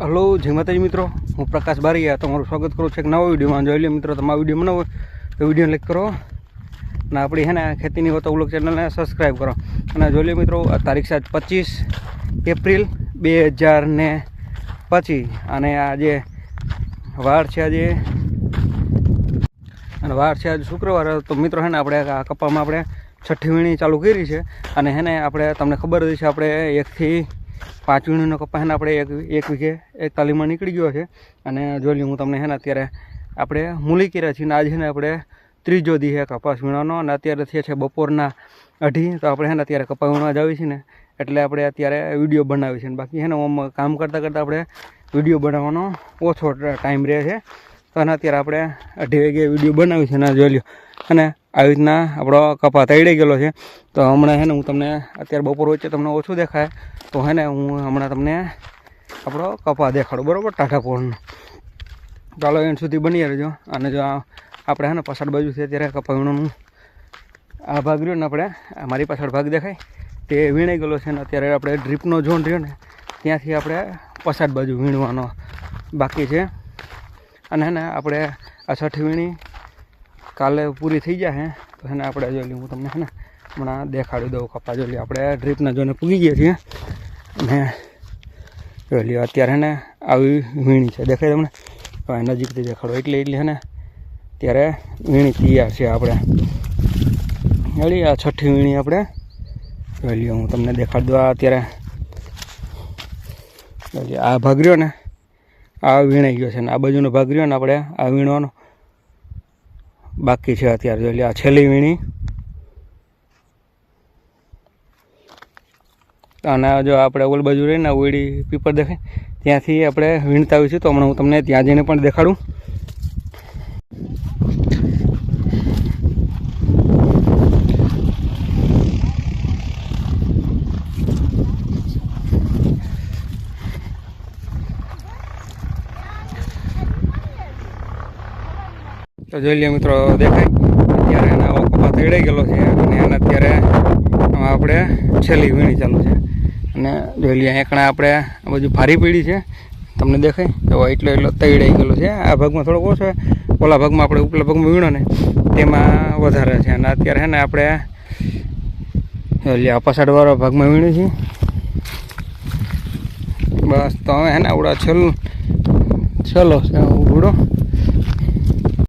Hello, જય માતાજી મિત્રો. હું પ્રકાશ બારીયા તમારું સ્વાગત કરું છું એક નવા વિડીયોમાં. જોઈ લો મિત્રો તમારા વીડિયો બનાવો તો વીડિયો લાઈક કરો. અને આપણી હે ને ખેતીની હોતો ઉલોક ચેનલને સબસ્ક્રાઈબ કરો. અને જોઈ લો મિત્રો તારીખ સાત પચીસ એપ્રિલ બે હજાર ને પચીસ. અને આજે વાર છે આજે, અને વાર છે આજે શુક્રવાર. તો મિત્રો હે ને આપણે આ કપામાં આપણે છઠ્ઠી વીણી ચાલુ કરી છે. અને હે ને આપણે તમને ખબર જ છે, આપણે એકથી પાંચ વીણીનો કપા હે ને આપણે એક એક વીઘે એકતાલીસમાં નીકળી ગયો છે. અને જોઈ લઉં હું તમને હે ને અત્યારે આપણે મૂલી કર્યા છીએ ને આજે ને આપણે ત્રીજો દી છે કપાસ વીણવાનો. અને અત્યારે થયા છે બપોરના અઢી, તો આપણે હે ને અત્યારે કપા વીણવા જાવી છીએ ને. એટલે આપણે અત્યારે વીડિયો બનાવી છે. ને બાકી છે ને આમ કામ કરતાં કરતાં આપણે વીડિયો બનાવવાનો ઓછો ટાઈમ રહે છે. તો અને અત્યારે આપણે અઢી વાગે વીડિયો બનાવી છે. ને જોઈ લો અને આવી રીતના આપણો કપા તળી ગયેલો છે. તો હમણાં છે ને હું તમને અત્યારે બપોર વચ્ચે તમને ઓછું દેખાય. તો હે ને હું હમણાં તમને આપણો કપા દેખાડું, બરાબર? ટાટા પોળનો ચાલો એન્ડ સુધી બની રહેજો. અને જો આપણે હે ને પછાડ બાજુ છે ત્યારે કપા વીણોનું આ ભાગ રહ્યો ને આપણે મારી પાછળ ભાગ દેખાય. તે વીણાઈ ગયેલો છે ને અત્યારે આપણે ડ્રીપનો ઝોન રહ્યો ને, ત્યાંથી આપણે પછાડ બાજુ વીણવાનો બાકી છે. અને હે ને આપણે આ છઠ્ઠી વીણી કાલે પૂરી થઈ જાય તો એને આપણે જોઈ લઈએ હું તમને હે ને હમણાં દેખાડી દઉં કપા જોઈ આપણે ડ્રીપના જોઈને પૂગી ગયા છીએ. અને જોઈ લઈએ, અત્યારે હે ને આવી વીણી છે. દેખાય તમને? હવે નજીકથી દેખાડો. એટલે એટલે હે ને ત્યારે વીણી તૈયાર છે આપણે. જોઈ આ છઠ્ઠી વીણી આપણે. જોઈ લઈએ, હું તમને દેખાડી દઉં આ અત્યારે. આ ભાગ રહ્યો ને, આ વીણાઈ ગયો છે ને, આ બાજુનો ભાગ રહ્યો ને આપણે આ વીણવાનો. બાકી છે અત્યારે જોઈ લે આ છેલ્લી વીણી. અને જો આપણે ઓલ બાજુ રહીને ઓયડી પીપર દેખાય, ત્યાંથી આપણે વીણતા આવીશું તો હમણાં હું તમને ત્યાં જઈને પણ દેખાડું. તો જોઈ લઈએ મિત્રો, દેખાય. અત્યારે એના ઓકોપા તેડાઈ ગયેલો છે અને એને અત્યારે આપણે છેલ્લી વીણી ચાલુ છે. અને જોઈ લઈએ એકણા આપણે આ બાજુ ભારી પીડી છે. તમને દેખાય? તો એટલો એટલો તૈડાઈ ગયેલો છે. આ ભાગમાં થોડોક ઓછો ઓલા ભાગમાં આપણે ઉપલા ભાગમાં વીણો ને, તેમાં વધારે છે. અને અત્યારે છે ને આપણે જોઈ લઈએ ભાગમાં વીણી છે. બસ તો હવે હે આવડા છેલ્લું છેલ્લો છે ઉઘડો